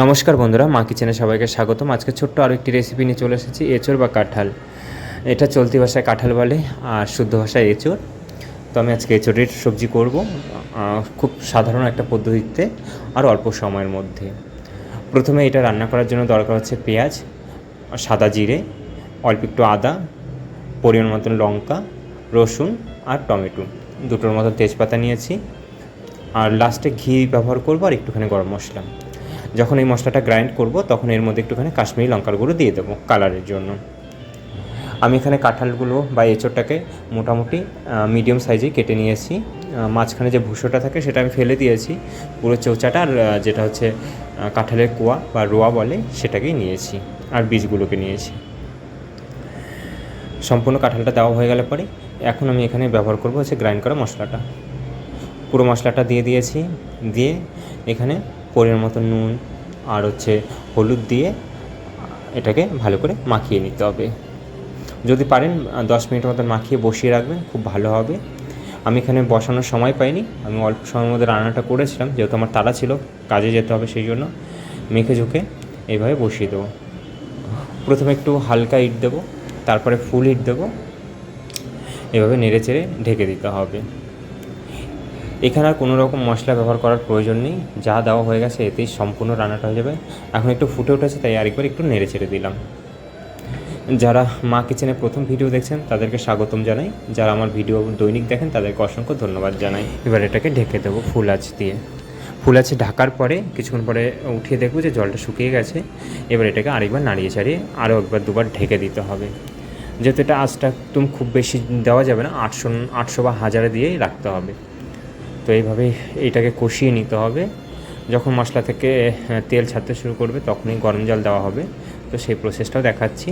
নমস্কার বন্ধুরা, মা কিচেনে সবাইকে স্বাগতম। আজকে ছোট্ট আরও একটি রেসিপি নিয়ে চলে এসেছি, এঁচড় বা কাঁঠাল। এটা চলতি ভাষায় কাঁঠাল বলে আর শুদ্ধ ভাষায় এঁচড়। তো আমি আজকে এঁচড়ের সবজি করব খুব সাধারণ একটা পদ্ধতিতে আর অল্প সময়ের মধ্যে। প্রথমে এটা রান্না করার জন্য দরকার হচ্ছে পেঁয়াজ, সাদা জিরে, অল্প একটু আদা, পরিমাণ মতন লঙ্কা, রসুন আর টমেটো। দুটোর মতো তেজপাতা নিয়েছি। আর লাস্টে ঘি ব্যবহার করব আর একটুখানি গরম মশলা। যখন এই মশলাটা গ্রাইন্ড করব, তখন এর মধ্যে একটুখানি কাশ্মীরি লঙ্কার গুঁড়ো দিয়ে দেবো কালারের জন্য। আমি এখানে কাঁঠালগুলো বা এঁচোড়টাকে মোটামুটি মিডিয়াম সাইজে কেটে নিয়েছি। মাঝখানে যে ভুষোটা থাকে সেটা আমি ফেলে দিয়েছি। পুরো চৌচাটা আর যেটা হচ্ছে কাঁঠালের কোয়া বা রোয়া বলে সেটাকেই নিয়েছি আর বীজগুলোকে নিয়েছি। সম্পূর্ণ কাঁঠালটা দেওয়া হয়ে গেলে পরে এখন আমি এখানে ব্যবহার করব হচ্ছে গ্রাইন্ড করা মশলাটা। পুরো মশলাটা দিয়ে দিয়েছি, দিয়ে এখানে পরিমাণ মতো নুন আর হচ্ছে হলুদ দিয়ে এটাকে ভালো করে মাখিয়ে নিতে হবে। যদি পারেন দশ মিনিট মতন মাখিয়ে বসিয়ে রাখবেন, খুব ভালো হবে। আমি এখানে বসানোর সময় পাইনি, আমি অল্প সময়ের মধ্যে রান্নাটা করেছিলাম, যেহেতু আমার তাড়া ছিল, কাজে যেতে হবে সেই জন্য। মেখে ঝুঁকে এইভাবে বসিয়ে দেবো। প্রথমে একটু হালকা ইট দেবো, তারপরে ফুল ইট দেবো। এভাবে নেড়ে চেড়ে ঢেকে দিতে হবে। এখানে আর কোনো রকম মশলা ব্যবহার করার প্রয়োজন নেই। যা দেওয়া হয়ে গেছে এতেই সম্পূর্ণ রান্নাটা হয়ে যাবে। এখন একটু ফুটে উঠেছে, তাই আরেকবার একটু নেড়ে ছেড়ে দিলাম। যারা মা কিচেনে প্রথম ভিডিও দেখছেন, তাদেরকে স্বাগতম জানাই। যারা আমার ভিডিও দৈনিক দেখেন, তাদেরকে অসংখ্য ধন্যবাদ জানাই। এবার এটাকে ঢেকে দেবো ফুল আঁচ দিয়ে। ফুল আছে ঢাকার পরে কিছুক্ষণ পরে উঠিয়ে দেখব যে জলটা শুকিয়ে গেছে। এবার এটাকে আরেকবার নাড়িয়ে ছাড়িয়ে আরও একবার দুবার ঢেকে দিতে হবে। যেহেতু এটা আঁচটা একদম খুব বেশি দেওয়া যাবে না, আটশো আটশো বা হাজারে দিয়েই রাখতে হবে। তো এইভাবে এইটাকে কষিয়ে নিতে হবে। যখন মশলা থেকে তেল ছাড়তে শুরু করবে, তখনই গরম জল দেওয়া হবে। তো সেই প্রসেসটাও দেখাচ্ছি।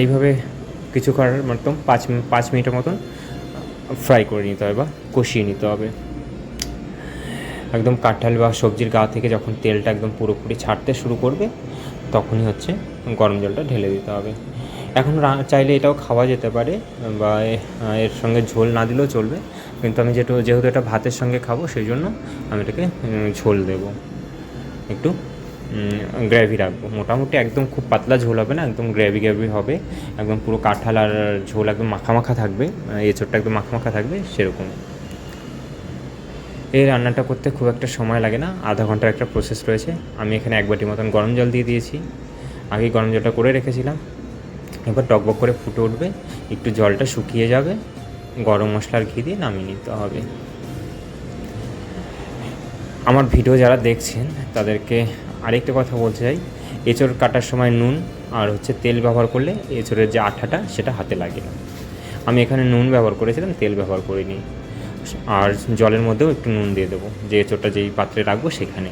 এইভাবে কিছু করার মতন পাঁচ পাঁচ মিনিটের মতন ফ্রাই করে নিতে হবে বা কষিয়ে নিতে হবে। একদম কাঁঠাল বা সবজির গা থেকে যখন তেলটা একদম পুরোপুরি ছাড়তে শুরু করবে, তখনই হচ্ছে গরম জলটা ঢেলে দিতে হবে। এখন চাইলে এটাও খাওয়া যেতে পারে, বা এর সঙ্গে ঝোল না দিলেও চলবে। কিন্তু আমি যেহেতু যেহেতু এটা ভাতের সঙ্গে খাব, সেই জন্য আমি এটাকে ঝোল দেবো। একটু গ্রেভি রাখব। মোটামুটি একদম খুব পাতলা ঝোল হবে না, একদম গ্রেভি গ্রেভি হবে। একদম পুরো কাঁঠাল আর ঝোল একদম মাখা মাখা থাকবে এঁচোড়টা একদম মাখা মাখা থাকবে, সেরকম। এই রান্নাটা করতে খুব একটা সময় লাগে না, আধা ঘণ্টার একটা প্রসেস রয়েছে। আমি এখানে এক বাটি মতন গরম জল দিয়ে দিয়েছি। আগেই গরম জলটা করে রেখেছিলাম। এবার টকবক করে ফুটে উঠবে, একটু জলটা শুকিয়ে যাবে, গরম মশলার ঘি দিয়ে নামিয়ে নিতে হবে। আমার ভিডিও যারা দেখছেন, তাদেরকে আরেকটা কথা বলতে চাই। এঁচড় কাটার সময় নুন আর হচ্ছে তেল ব্যবহার করলে এঁচড়ের যে আঠাটা, সেটা হাতে লাগে না। আমি এখানে নুন ব্যবহার করেছিলাম, তেল ব্যবহার করিনি। আর জলের মধ্যেও একটু নুন দিয়ে দেবো। যে এঁচড়টা যেই পাত্রে রাখব, সেখানে।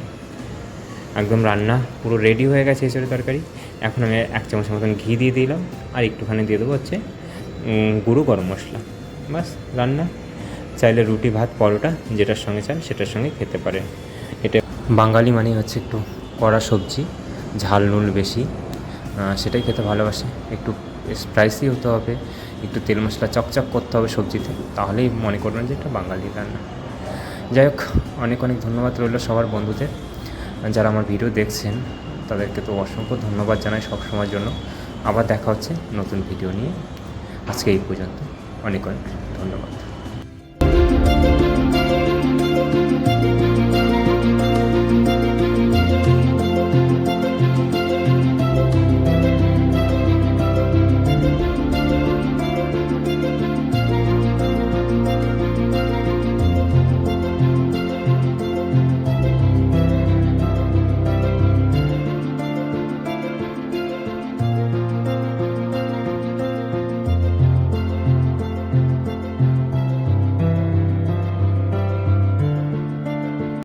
একদম রান্না পুরো রেডি হয়ে গেছে এঁচড়ের তরকারি। এখন আমি এক চামচের মতন ঘি দিয়ে দিলাম, আর একটুখানি দিয়ে দেবো হচ্ছে গুঁড়ো গরম মশলা। বাস রান্না। চাইলে রুটি, ভাত, পরোটা, যেটার সঙ্গে চান সেটার সঙ্গে খেতে পারেন। এটা বাঙালি মানে হচ্ছে একটু কড়া সবজি, ঝাল নুল বেশি সেটাই খেতে ভালোবাসে। একটু স্পাইসি হতে হবে, একটু তেল মশলা চকচক করতে হবে সবজিতে, তাহলেই মনে করবেন যে এটা বাঙালি রান্না। যাই হোক, অনেক অনেক ধন্যবাদ রইল সবার বন্ধুদের। যারা আমার ভিডিও দেখছেন, তাদেরকে তো অসংখ্য ধন্যবাদ জানাই সব সময়ের জন্য। আবার দেখা হচ্ছে নতুন ভিডিও নিয়ে। আজকে এই পর্যন্ত। অনেক অনেক ধন্যবাদ।